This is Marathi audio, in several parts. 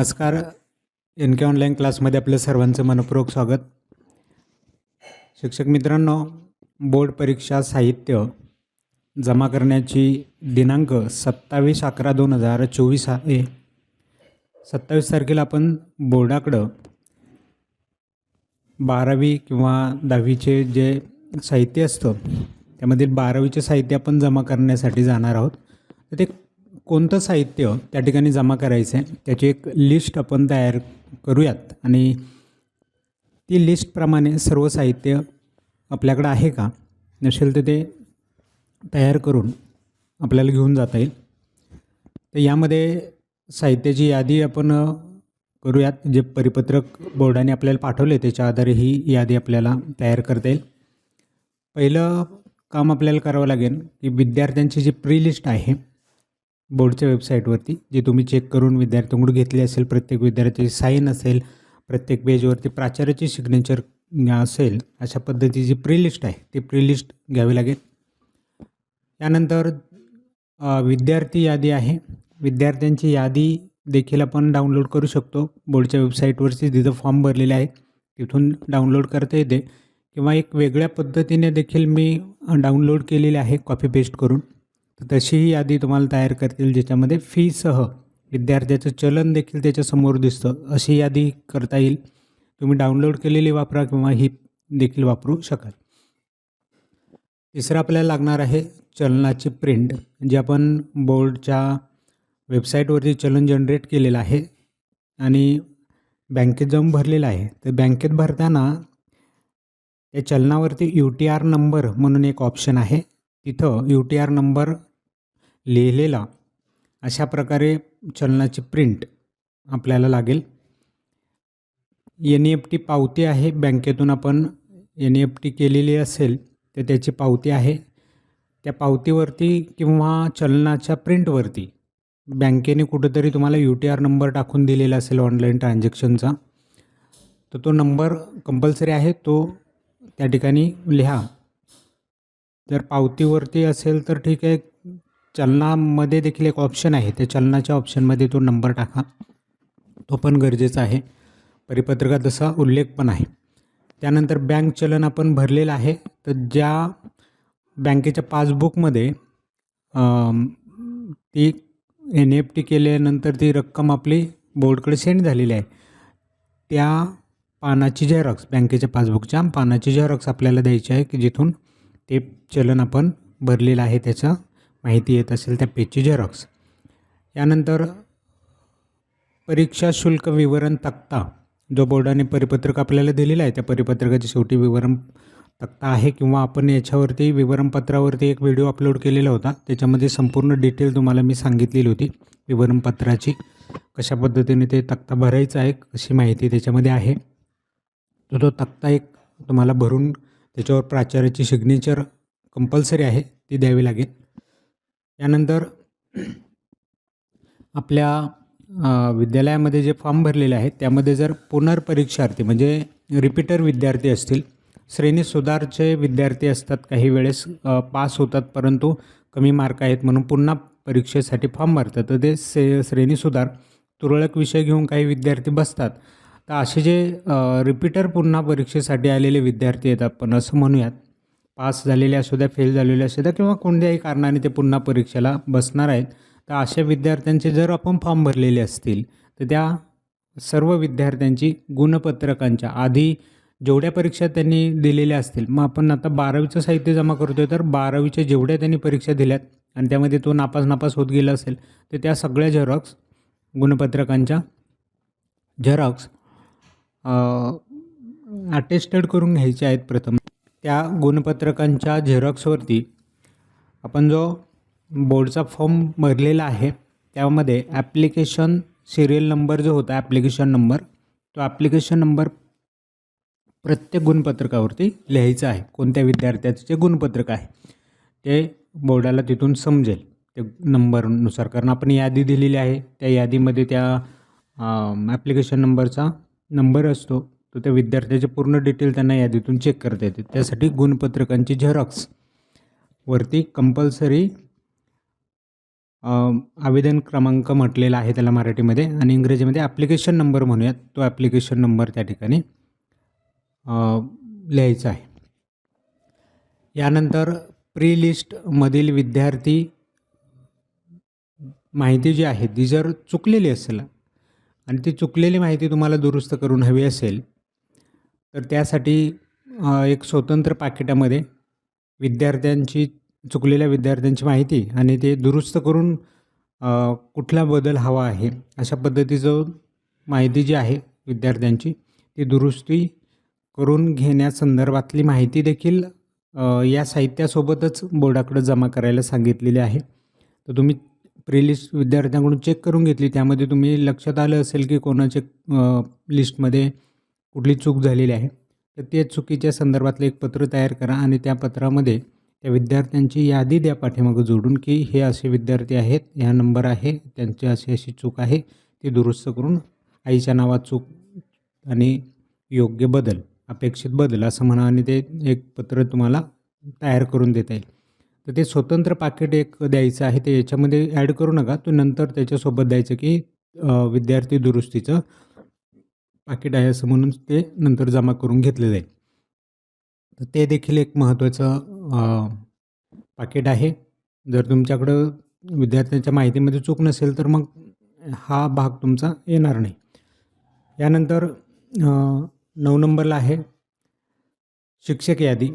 नमस्कार. एन के ऑनलाईन क्लासमध्ये आपलं सर्वांचं मनपूर्वक स्वागत. शिक्षक मित्रांनो बोर्ड परीक्षा साहित्य जमा करण्याची दिनांक सत्तावीस अकरा दोन हजार चोवीस आहे. सत्तावीस तारखेला आपण बोर्डाकडं बारावी किंवा दहावीचे जे साहित्य असतं त्यामधील बारावीचे साहित्य आपण जमा करण्यासाठी जाणार आहोत. तर ते कोणतं साहित्य त्या ठिकाणी जमा करायचं आहे त्याची एक लिस्ट आपण तयार करूयात. आणि ती लिस्टप्रमाणे सर्व साहित्य आपल्याकडं आहे का नसेल तर ते तयार करून आपल्याला घेऊन जाता येईल. तर यामध्ये साहित्याची यादी आपण करूयात जे परिपत्रक बोर्डाने आपल्याला पाठवले त्याच्या आधारे ही यादी आपल्याला तयार करता येईल. पहिलं काम आपल्याला करावं लागेल की विद्यार्थ्यांची जी प्री लिस्ट आहे बोर्डच्या वेबसाईटवरती जे तुम्ही चेक करून विद्यार्थ्यांकडून घेतली असेल प्रत्येक विद्यार्थ्याची साईन असेल प्रत्येक पेजवरती प्राचार्याची सिग्नेचर असेल अशा पद्धतीची प्रिलिस्ट आहे ती प्रिलिस्ट घ्यावी लागेल. त्यानंतर विद्यार्थी यादी आहे. विद्यार्थ्यांची यादी देखील आपण डाउनलोड करू शकतो. बोर्डच्या वेबसाईटवरती तिथं फॉर्म भरलेले आहे तिथून डाउनलोड करता येते. किंवा एक वेगळ्या पद्धतीने देखील मी डाउनलोड केलेली आहे कॉपी पेस्ट करून. तर तशीही यादी तुम्हाला तयार करतील ज्याच्यामध्ये फीसह विद्यार्थ्याचं चलन देखील त्याच्यासमोर दिसतं अशी यादी करता येईल. तुम्ही डाउनलोड केलेली वापरा किंवा ही देखील वापरू शकाल. तिसरं आपल्याला लागणार आहे चलनाची प्रिंट जे आपण बोर्डच्या वेबसाईटवरती चलन जनरेट केलेलं आहे आणि बँकेत जाऊन भरलेलं आहे. तर बँकेत भरताना त्या चलनावरती यू टी आर नंबर म्हणून एक ऑप्शन आहे. तिथं यू टी आर नंबर लिहिलेला अशा प्रकारे चलनाची प्रिंट आपल्याला लागेल. एन ई एफ टी पावती आहे बँकेतून आपण एन ई एफ टी केलेली असेल तर त्याची पावती आहे. त्या पावतीवरती किंवा चलनाच्या प्रिंटवरती बँकेने कुठंतरी तुम्हाला यू टी आर नंबर टाकून दिलेला असेल ऑनलाईन ट्रान्झॅक्शनचा तर तो नंबर कंपल्सरी आहे तो त्या ठिकाणी लिहा. जर पावतीवरती असेल तर ठीक आहे चलनामध्ये देखील एक ऑप्शन आहे. त्या चलनाच्या ऑप्शनमध्ये तो नंबर टाका. तो पण गरजेचा आहे. परिपत्रकात तसा उल्लेख पण आहे. त्यानंतर बँक चलन आपण भरलेलं आहे. तर ज्या बँकेच्या पासबुकमध्ये ती एन एफ टी केल्यानंतर ती रक्कम आपली बोर्डकडे सेंड झालेली आहे. त्या पानाची झेरॉक्स बँकेच्या पासबुकच्या पानाची झेरॉक्स आपल्याला द्यायची आहे की जिथून ते चलन आपण भरलेलं आहे त्याचं माहिती येत असेल त्या पेजची झेरॉक्स यानंतर परीक्षा शुल्क विवरण तक्ता. जो बोर्डाने परिपत्रक आपल्याला दिलेला आहे त्या परिपत्रकाची शेवटी विवरण तक्ता आहे किंवा आपण याच्यावरती विवरणपत्रावरती एक व्हिडिओ अपलोड केलेला होता. त्याच्यामध्ये संपूर्ण डिटेल तुम्हाला मी सांगितलेली होती. विवरणपत्राची कशा पद्धतीने ते तक्ता भरायचा आहे अशी माहिती त्याच्यामध्ये आहे. तर तो तक्ता एक तुम्हाला भरून त्याच्यावर प्राचार्याची सिग्नेचर कंपल्सरी आहे ती द्यावी लागेल. त्यानंतर आपल्या विद्यालयामध्ये जे फॉर्म भरलेले आहेत त्यामध्ये जर पुनर्परीक्षार्थी म्हणजे रिपीटर विद्यार्थी असतील श्रेणी सुधारचे विद्यार्थी असतात काही वेळेस पास होतात परंतु कमी मार्क आहेत म्हणून पुन्हा परीक्षेसाठी फॉर्म भरतात. तर ते से श्रेणी सुधार तुरळक विषय घेऊन काही विद्यार्थी बसतात. तर असे जे रिपीटर पुन्हा परीक्षेसाठी आलेले विद्यार्थी आहेत आपण असं म्हणूयात. पास झालेले असू द्या फेल झालेले असू द्या किंवा कोणत्याही कारणाने ते पुन्हा परीक्षेला बसणार आहेत तर अशा विद्यार्थ्यांचे जर आपण फॉर्म भरलेले असतील तर त्या सर्व विद्यार्थ्यांची गुणपत्रकांच्या आधी जेवढ्या परीक्षा त्यांनी दिलेल्या असतील मग आपण आता बारावीचं साहित्य जमा करतोय तर बारावीच्या जेवढ्या त्यांनी परीक्षा दिल्यात आणि त्यामध्ये तो नापास नापास होत गेला असेल तर त्या सगळ्या झेरॉक्स गुणपत्रकांच्या झेरॉक्स अटेस्टेड करून घ्यायचे आहेत प्रथम. त्या गुणपत्रकांच्या झेरॉक्सवरती आपण जो बोर्डचा फॉर्म भरलेला आहे त्यामध्ये ॲप्लिकेशन सिरियल नंबर जो होता ॲप्लिकेशन नंबर तो ॲप्लिकेशन नंबर प्रत्येक गुणपत्रकावरती लिहायचं आहे. कोणत्या विद्यार्थ्याचं जे गुणपत्रक आहे ते बोर्डाला तिथून समजेल. ते नंबरनुसार कारण आपण यादी दिलेली आहे त्या यादीमध्ये त्या ॲप्लिकेशन नंबरचा नंबर असतो. तो त्या विद्यार्थ्याचे पूर्ण डिटेल त्यांना यादीतून चेक करता येते. त्यासाठी गुणपत्रकांची झेरॉक्स वरती कंपल्सरी आवेदन क्रमांक म्हटलेला आहे त्याला मराठीमध्ये आणि इंग्रजीमध्ये ॲप्लिकेशन नंबर म्हणूयात. तो ॲप्लिकेशन नंबर त्या ठिकाणी लिहायचा आहे. यानंतर प्री लिस्टमधील विद्यार्थी माहिती जी आहे ती जर चुकलेली असेल आणि ती चुकलेली माहिती तुम्हाला दुरुस्त करून हवी असेल तर त्यासाठी एक स्वतंत्र पाकिटामध्ये विद्यार्थ्यांची चुकलेल्या विद्यार्थ्यांची माहिती आणि ते दुरुस्त करून कुठला बदल हवा आहे अशा पद्धतीचं माहिती जी आहे विद्यार्थ्यांची ती दुरुस्ती करून घेण्यासंदर्भातली माहिती देखील या साहित्यासोबतच बोर्डाकडे जमा करायला सांगितलेली आहे. तर तुम्ही प्रिलिस्ट विद्यार्थ्यांकडून चेक करून घेतली त्यामध्ये तुम्ही लक्षात आलं असेल की कोणाचे लिस्टमध्ये कुठली चूक झालेली आहे तर त्या चुकीच्या संदर्भातलं एक पत्र तयार करा आणि त्या पत्रामध्ये त्या विद्यार्थ्यांची यादी द्या पाठीमागं जोडून की हे असे विद्यार्थी आहेत ह्या नंबर आहे त्यांची अशी अशी चूक आहे ती दुरुस्त करून आईच्या नावात चूक आणि योग्य बदल अपेक्षित बदल असं म्हणा आणि ते एक पत्र तुम्हाला तयार करून देता येईल. तर ते स्वतंत्र पाकिट एक द्यायचं आहे ते याच्यामध्ये ॲड करू नका तो नंतर त्याच्यासोबत द्यायचं की विद्यार्थी दुरुस्तीचं पाकिट आहे असं म्हणून ते नंतर जमा करून घेतलेलं जाईल तर ते देखील एक महत्त्वाचं पाकिट आहे. जर तुमच्याकडं विद्यार्थ्यांच्या माहितीमध्ये चूक नसेल तर मग हा भाग तुमचा येणार नाही. यानंतर नऊ नंबरला आहे. शिक्षक यादी.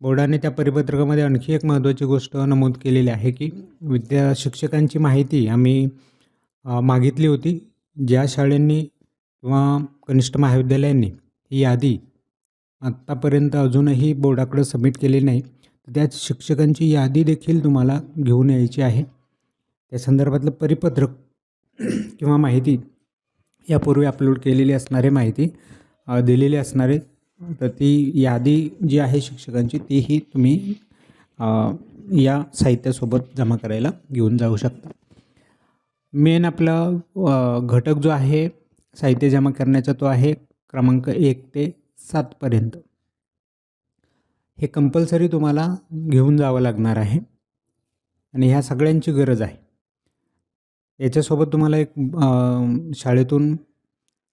बोर्डाने त्या परिपत्रकामध्ये आणखी एक महत्त्वाची गोष्ट नमूद केलेली आहे की विद्या शिक्षकांची माहिती आम्ही मागितली होती. ज्या शाळांनी किंवा कनिष्ठ महाविद्यालयांनी ही यादी आत्तापर्यंत अजूनही बोर्डाकडे सबमिट केली नाही तर त्या शिक्षकांची यादी देखील तुम्हाला घेऊन यायची आहे. त्या संदर्भातलं परिपत्रक किंवा माहिती यापूर्वी अपलोड केलेली असणारी माहिती दिलेली असणारे तर ती यादी जी आहे शिक्षकांची तीही तुम्ही या साहित्यासोबत जमा करायला घेऊन जाऊ शकता. मेन आपला घटक जो आहे साहित्य जमा करण्याचा तो आहे क्रमांक एक ते सातपर्यंत हे कंपल्सरी तुम्हाला घेऊन जावं लागणार आहे. आणि ह्या सगळ्यांची गरज आहे. याच्यासोबत तुम्हाला एक शाळेतून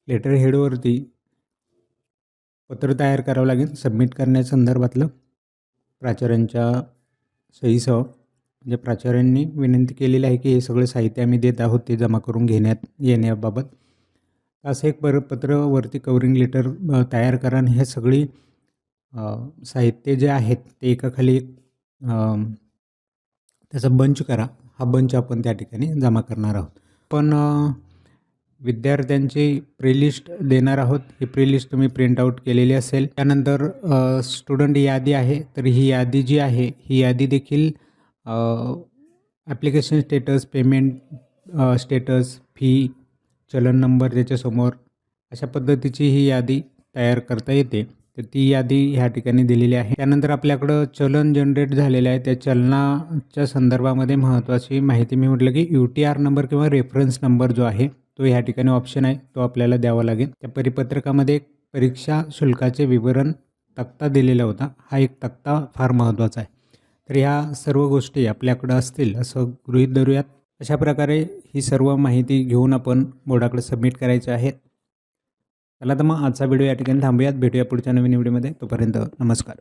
लेटर हेडवरती पत्र तयार करावं लागेल. सबमिट करण्याच्या संदर्भातलं प्राचार्यांच्या सहीसह. म्हणजे प्राचार्यांनी विनंती केलेली आहे की हे सगळं साहित्य आम्ही देत आहोत ते जमा करून घेण्यात येण्याबाबत. असं एक बर पत्र वरती कवरिंग लेटर तयार करा आणि हे सगळी साहित्य जे आहेत ते एकाखाली एक त्याचा बंच करा. हा बंच आपण त्या ठिकाणी जमा करणार आहोत. पण विद्यार्थ्यांची प्रिलिस्ट देणार आहोत. ही प्रीलिस्ट तुम्ही प्रिंट आऊट केलेली असेल. त्यानंतर स्टुडंट यादी आहे. तर ही यादी जी आहे ही यादी देखील application status payment status fee challan number त्याच्यासमोर अशा पद्धतीची ही यादी तयार करता येते. तर ती यादी ह्या ठिकाणी दिलेली आहे. त्यानंतर आपल्याकडं चलन जनरेट झालेलं आहे. त्या चलनाच्या संदर्भामध्ये महत्त्वाची माहिती मी म्हटलं की यू टी आर नंबर किंवा रेफरन्स नंबर जो आहे तो ह्या ठिकाणी ऑप्शन आहे. तो आपल्याला द्यावा लागेल. त्या परिपत्रकामध्ये परीक्षा शुल्काचे विवरण तक्ता दिलेला होता. हा एक तक्ता फार महत्त्वाचा आहे. तर ह्या सर्व गोष्टी आपल्याकडं असतील असं गृहीत धरूयात. अशा प्रकारे ही सर्व माहिती घेऊन आपण बोर्डाकडे सबमिट करायचे आहेत. चला तर मग आजचा व्हिडिओ या ठिकाणी थांबूयात. भेटूया पुढच्या नवीन व्हिडिओमध्ये तोपर्यंत नमस्कार.